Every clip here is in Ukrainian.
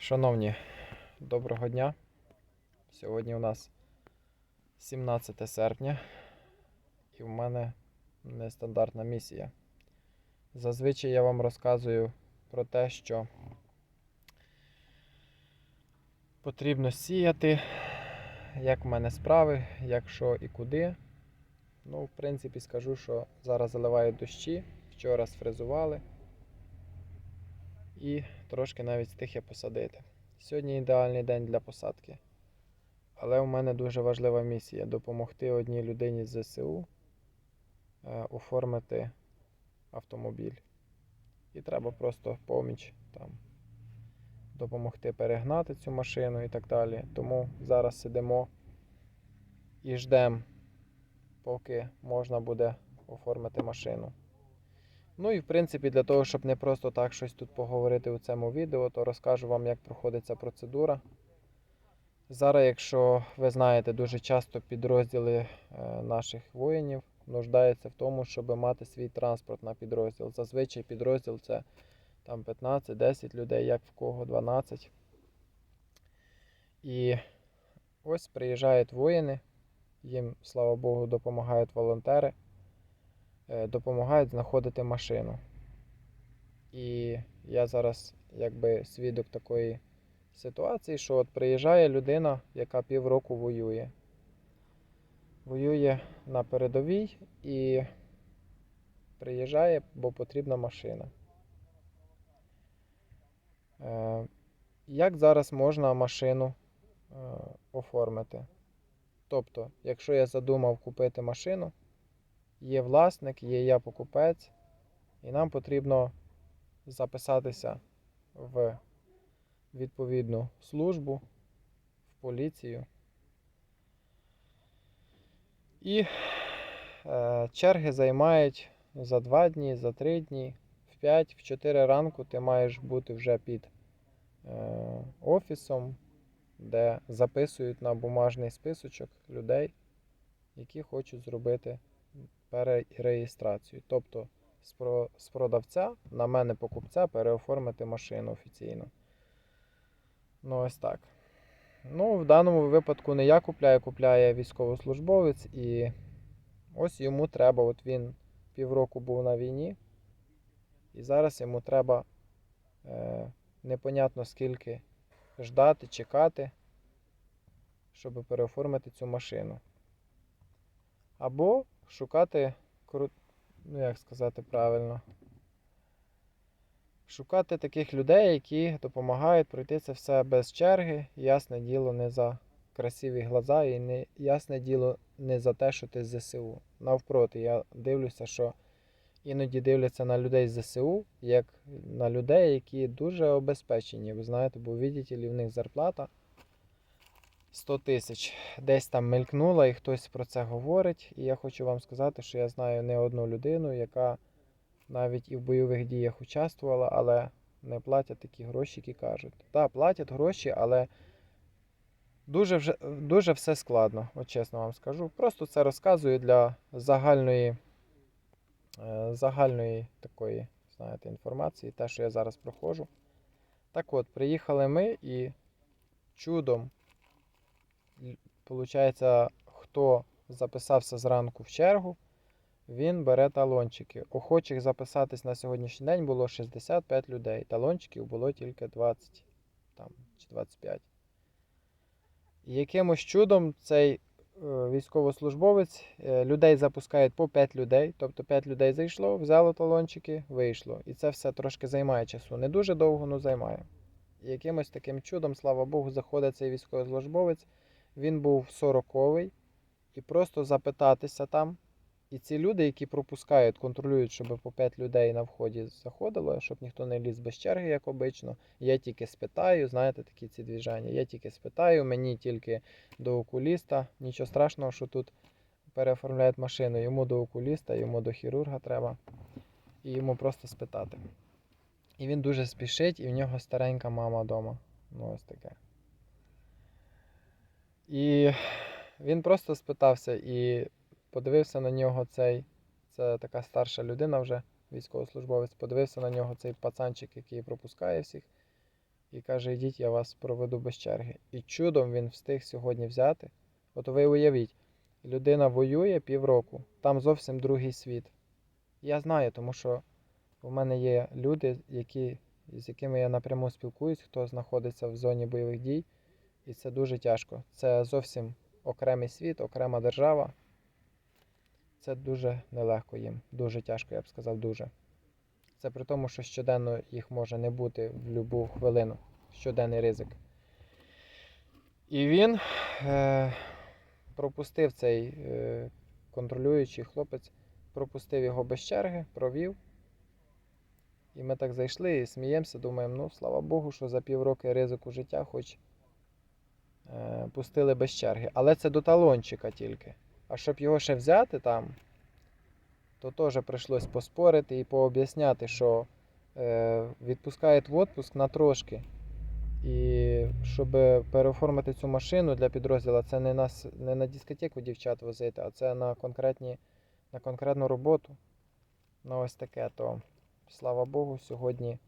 Шановні, доброго дня. Сьогодні у нас 17 серпня, і в мене нестандартна місія. Зазвичай я вам розказую про те, що потрібно сіяти, як в мене справи, як що і куди. Ну, в принципі, скажу, що зараз заливають дощі, вчора сфрезували і трошки навіть встиг посадити. Сьогодні ідеальний день для посадки. Але у мене дуже важлива місія допомогти одній людині з ЗСУ е, оформити автомобіль. І треба просто поміч там допомогти перегнати цю машину і так далі. Тому зараз сидимо і ждемо, поки можна буде оформити машину. Ну і в принципі, для того, щоб не просто так щось тут поговорити у цьому відео, то розкажу вам, як проходить ця процедура. Зараз, якщо ви знаєте, дуже часто підрозділи е, наших воїнів нуждаються в тому, щоб мати свій транспорт на підрозділ. Зазвичай підрозділ це там 15-10 людей, як в кого 12. І ось приїжджають воїни, їм, слава Богу, допомагають волонтери допомагають знаходити машину. І я зараз якби свідок такої ситуації, що от приїжджає людина, яка півроку воює. Воює на передовій і приїжджає, бо потрібна машина. Е, Як зараз можна машину е, оформити? Тобто, якщо я задумав купити машину, є власник, є я покупець, і нам потрібно записатися в відповідну службу, в поліцію. І е, черги займають за 2 дні, за 3 дні, в 5, в 4 ранку ти маєш бути вже під е, офісом, де записують на бумажний списочок людей, які хочуть зробити перереєстрацію. Тобто з продавця на мене покупця переоформити машину офіційно. Ну, ось так. Ну, в даному випадку не я купляю, купляє військовослужбовець, і ось йому треба, от він півроку був на війні, і зараз йому треба е, непонятно скільки ждати, чекати, щоб переоформити цю машину. Або шукати ну як сказати правильно. Шукати таких людей, які допомагають пройти це все без черги. Ясне діло, не за красиві глаза і не ясне діло не за те, що ти з ЗСУ. Навпроти, я дивлюся, що іноді дивляться на людей з ЗСУ, як на людей, які дуже обезпечені. Ви знаєте, бо видите, в них зарплата 100 тисяч десь там мелькнула і хтось про це говорить. І я хочу вам сказати, що я знаю не одну людину, яка навіть і в бойових діях участвувала, але не платять такі гроші, які кажуть. Так, платять гроші, але дуже, вже, дуже все складно, от чесно вам скажу. Просто це розказую для загальної, е, загальної такої, знаєте, інформації, те, що я зараз проходжу. Так от, приїхали ми і чудом Получається, хто записався зранку в чергу, він бере талончики. Охочих записатись на сьогоднішній день було 65 людей. Талончиків було тільки 20 там, чи 25. І якимось чудом цей е, військовослужбовець е, людей запускають по 5 людей. Тобто 5 людей зайшло, взяло талончики, вийшло. І це все трошки займає часу. Не дуже довго, але займає. І якимось таким чудом, слава Богу, заходить цей військовослужбовець. Він був 40-й, і просто запитатися там. І ці люди, які пропускають, контролюють, щоб по 5 людей на вході заходило, щоб ніхто не ліз без черги, як обично. Я тільки спитаю, знаєте, такі ці двіжання. Я тільки спитаю, мені тільки до окуліста. Нічого страшного, що тут переоформляють машину. Йому до окуліста, йому до хірурга треба. І йому просто спитати. І він дуже спішить, і в нього старенька мама вдома. Ну, ось таке. І він просто спитався і подивився на нього цей, це така старша людина вже, військовослужбовець, подивився на нього цей пацанчик, який пропускає всіх. і каже, йдіть, я вас проведу без черги. І чудом він встиг сьогодні взяти. От ви уявіть, людина воює півроку, там зовсім другий світ. Я знаю, тому що у мене є люди, які, з якими я напряму спілкуюсь, хто знаходиться в зоні бойових дій, і це дуже тяжко. Це зовсім окремий світ, окрема держава. Це дуже нелегко їм. Дуже тяжко, я б сказав, дуже. Це при тому, що щоденно їх може не бути в будь-яку хвилину. Щоденний ризик. І він е, пропустив цей е, контролюючий хлопець, пропустив його без черги, провів. І ми так зайшли і сміємося, думаємо, ну, слава Богу, що за півроки ризику життя хоч пустили без черги. Але це до талончика тільки. А щоб його ще взяти там, то теж прийшлось поспорити і пооб'ясняти, що е, відпускають в отпуск на трошки. І щоб переоформити цю машину для підрозділу, це не на, не на дискотеку дівчат возити, а це на, конкретні, на конкретну роботу. На ось таке, то слава Богу, сьогодні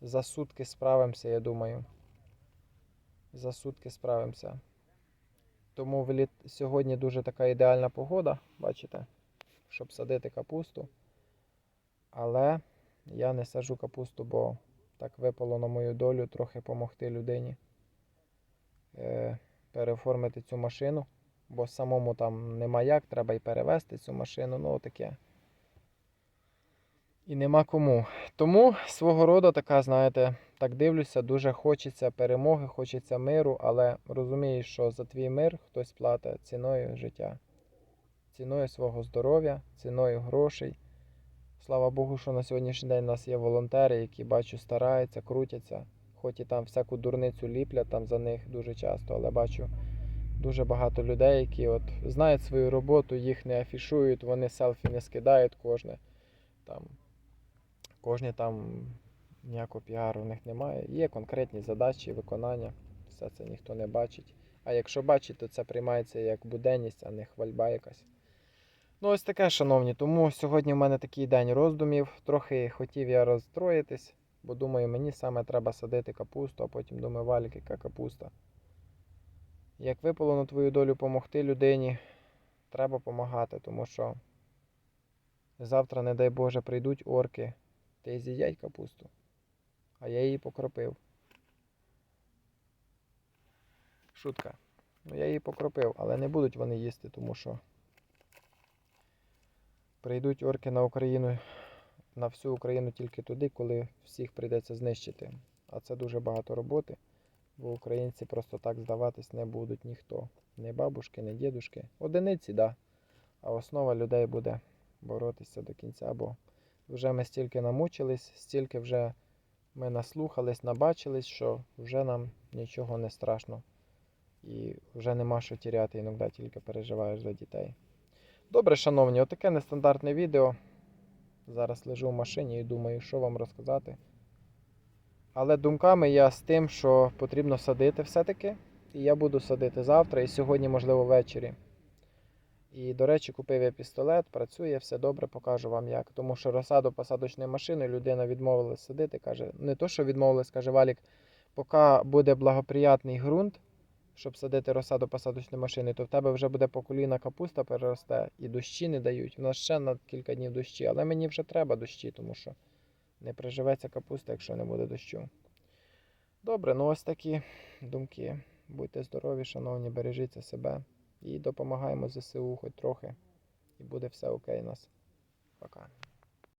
за сутки справимося, я думаю. За сутки справимося. Тому в сьогодні дуже така ідеальна погода, бачите, щоб садити капусту. Але я не саджу капусту, бо так випало на мою долю трохи допомогти людині е, переоформити цю машину, бо самому там нема як, треба і перевезти цю машину, ну таке. І нема кому. Тому свого роду така, знаєте, так дивлюся, дуже хочеться перемоги, хочеться миру, але розумієш, що за твій мир хтось платить ціною життя, ціною свого здоров'я, ціною грошей. Слава Богу, що на сьогоднішній день у нас є волонтери, які бачу, стараються, крутяться, хоч і там всяку дурницю ліплять там за них дуже часто, але бачу дуже багато людей, які от знають свою роботу, їх не афішують, вони селфі не скидають кожне. Там, кожне там ніякого піару в них немає. Є конкретні задачі, виконання, все це ніхто не бачить. А якщо бачить, то це приймається як буденність, а не хвальба якась. Ну, ось таке, шановні. Тому сьогодні в мене такий день роздумів. Трохи хотів я розстроїтись, бо думаю, мені саме треба садити капусту, а потім думаю, валік, яка капуста. Як випало на твою долю допомогти людині, треба допомагати, тому що завтра, не дай Боже, прийдуть орки та й з'їдять капусту. А я її покропив. Шутка. Ну я її покропив, але не будуть вони їсти, тому що прийдуть орки на Україну, на всю Україну тільки туди, коли всіх прийдеться знищити. А це дуже багато роботи, бо українці просто так здаватись не будуть ніхто. Ні бабушки, ні дідушки. Одиниці, так. Да. А основа людей буде боротися до кінця, бо вже ми стільки намучились, стільки вже ми наслухались, набачились, що вже нам нічого не страшно. І вже нема що тіряти, іноді тільки переживаєш за дітей. Добре, шановні, отаке нестандартне відео. Зараз лежу в машині і думаю, що вам розказати. Але думками я з тим, що потрібно садити все-таки. І я буду садити завтра і сьогодні, можливо, ввечері. І, до речі, купив я пістолет, працює, все добре, покажу вам як. Тому що розсаду посадочною машиною людина відмовилась садити. Каже, не то, що відмовилась, каже Валік, поки буде благоприятний ґрунт, щоб садити розсаду посадочної машини, то в тебе вже буде по коліна капуста переросте і дощі не дають. У нас ще на кілька днів дощі, але мені вже треба дощі, тому що не приживеться капуста, якщо не буде дощу. Добре, ну ось такі думки. Будьте здорові, шановні, бережіться себе і допомагаємо ЗСУ хоч трохи. І буде все окей у нас. Пока.